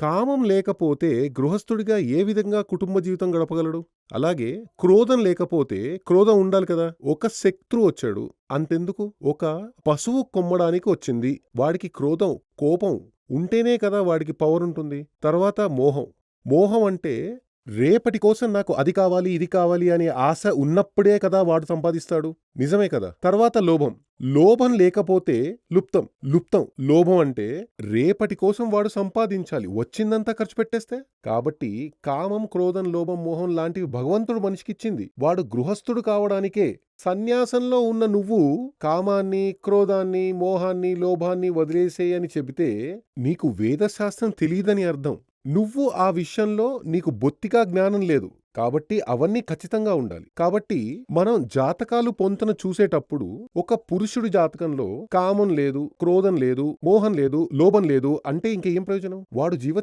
కామం లేకపోతే గృహస్థుడిగా ఏ విధంగా కుటుంబ జీవితం గడపగలడు? అలాగే క్రోధం లేకపోతే క్రోధం ఉండాలి కదా? ఒక శత్రు వచ్చాడు. అంతెందుకు? ఒక పశువు కొమ్మడానికి వచ్చింది. వాడికి క్రోధం కోపం ఉంటేనే కదా వాడికి పవర్ ఉంటుంది. తర్వాత మోహం. మోహం అంటే రేపటి కోసం నాకు అది కావాలి ఇది కావాలి అనే ఆశ ఉన్నప్పుడే కదా వాడు సంపాదిస్తాడు. నిజమే కదా? తర్వాత లోభం. లోభం లేకపోతే లుప్తం. లుప్తం. లోభం అంటే రేపటి కోసం వాడు సంపాదించాలి. వచ్చిందంతా ఖర్చు పెట్టేస్తే? కాబట్టి కామం క్రోధం లోభం మోహం లాంటివి భగవంతుడు మనిషికిచ్చింది. వాడు గృహస్థుడు కావడానికే సన్యాసంలో ఉన్న నువ్వు కామాన్ని క్రోధాన్ని మోహాన్ని లోభాన్ని వదిలేసేయని చెబితే నీకు వేదశాస్త్రం తెలియదని అర్థం. నువ్వు ఆ విషయంలో నీకు బొత్తిగా జ్ఞానం లేదు. కాబట్టి అవన్నీ ఖచ్చితంగా ఉండాలి. కాబట్టి మనం జాతకాలు పొంతన చూసేటప్పుడు ఒక పురుషుడి జాతకంలో కామం లేదు క్రోధం లేదు మోహం లేదు లోభం లేదు అంటే ఇంకేం ప్రయోజనం? వాడు జీవ